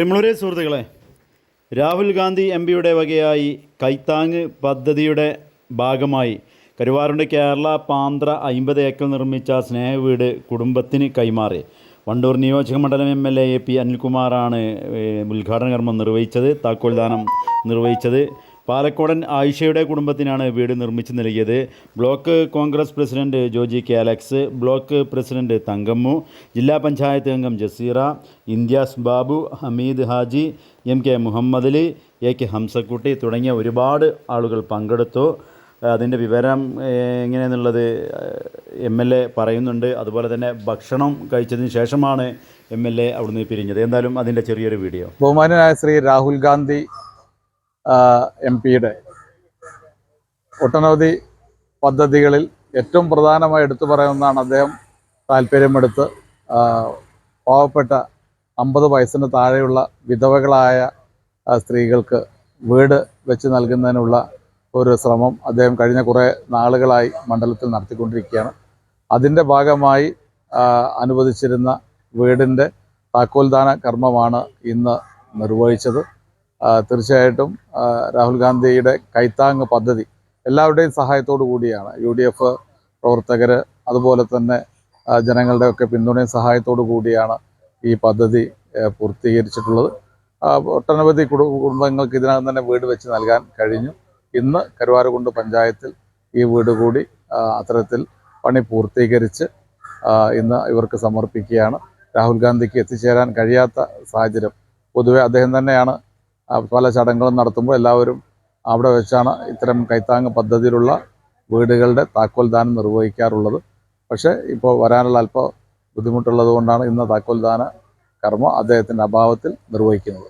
പ്രിമുളരെ സുഹൃത്തുക്കളെ രാഹുൽ ഗാന്ധി എം പിയുടെ വകയായി കൈത്താങ് പദ്ധതിയുടെ ഭാഗമായി കരുവാറുണ്ട് കേരള പാന്ത്ര അമ്പത് ഏക്കർ നിർമ്മിച്ച സ്നേഹവീട് കുടുംബത്തിന് കൈമാറി. വണ്ടൂർ നിയോജക മണ്ഡലം M L A A P അനിൽകുമാറാണ് ഉദ്ഘാടന കർമ്മം നിർവഹിച്ചത് താക്കോൽദാനം നിർവഹിച്ചത്. പാലക്കോടൻ ആയിഷയുടെ കുടുംബത്തിനാണ് വീട് നിർമ്മിച്ചു നൽകിയത്. Block Congress president Joji K Alex block president Thankammu ജില്ലാ പഞ്ചായത്ത് അംഗം Jaseera India's Babu Hameed Haji M K Muhammad Ali A K Hamzakutty തുടങ്ങിയ ഒരുപാട് ആളുകൾ പങ്കെടുത്തു. അതിന്റെ വിവരം എങ്ങനെയെന്നുള്ളത് എം എൽ എ പറയുന്നുണ്ട്. അതുപോലെ തന്നെ ഭക്ഷണം കഴിച്ചതിന് ശേഷമാണ് എം എൽ എ അവിടുന്ന് പിരിഞ്ഞത്. എന്തായാലും അതിന്റെ ചെറിയൊരു വീഡിയോ. ബഹുമാനായ ശ്രീ രാഹുൽ ഗാന്ധി എം പിയുടെ ഒട്ടനവധി പദ്ധതികളിൽ ഏറ്റവും പ്രധാനമായി എടുത്തു പറയുന്നതാണ് അദ്ദേഹം താല്പര്യമെടുത്ത് പാവപ്പെട്ട അമ്പത് വയസ്സിന് താഴെയുള്ള വിധവകളായ സ്ത്രീകൾക്ക് വീട് വെച്ച് നൽകുന്നതിനുള്ള ഒരു ശ്രമം അദ്ദേഹം കഴിഞ്ഞ കുറേ നാളുകളായി മണ്ഡലത്തിൽ നടത്തിക്കൊണ്ടിരിക്കുകയാണ്. അതിന്റെ ഭാഗമായി അനുവദിച്ചിരുന്ന വീടിന്റെ താക്കോൽദാന കർമ്മമാണ് ഇന്ന് നിർവഹിച്ചത്. തീർച്ചയായിട്ടും രാഹുൽ ഗാന്ധിയുടെ കൈത്താങ് പദ്ധതി എല്ലാവരുടെയും സഹായത്തോടു കൂടിയാണ്. യു ഡി എഫ് പ്രവർത്തകർ അതുപോലെ തന്നെ ജനങ്ങളുടെയൊക്കെ പിന്തുണയും സഹായത്തോടു കൂടിയാണ് ഈ പദ്ധതി പൂർത്തീകരിച്ചിട്ടുള്ളത്. ഒട്ടനവധി കുടുംബങ്ങൾക്ക് ഇതിനകം തന്നെ വീട് വെച്ച് നൽകാൻ കഴിഞ്ഞു. ഇന്ന് കരുവാരകുണ്ട് പഞ്ചായത്തിൽ ഈ വീട് കൂടി അത്തരത്തിൽ പണി പൂർത്തീകരിച്ച് ഇന്ന് ഇവർക്ക് സമർപ്പിക്കുകയാണ്. രാഹുൽ ഗാന്ധിക്ക് എത്തിച്ചേരാൻ കഴിയാത്ത സാഹചര്യം പൊതുവെ അദ്ദേഹം തന്നെയാണ് പല ചടങ്ങുകളും നടത്തുമ്പോൾ എല്ലാവരും അവിടെ വെച്ചാണ് ഇത്തരം കൈത്താങ് പദ്ധതിയിലുള്ള വീടുകളുടെ താക്കോൽദാനം നിർവഹിക്കാറുള്ളത്. പക്ഷേ ഇപ്പോൾ വരാനുള്ള അല്പ ബുദ്ധിമുട്ടുള്ളത് കൊണ്ടാണ് ഇന്ന് താക്കോൽദാന കർമ്മം അദ്ദേഹത്തിന്റെ അഭാവത്തിൽ നിർവഹിക്കുന്നത്.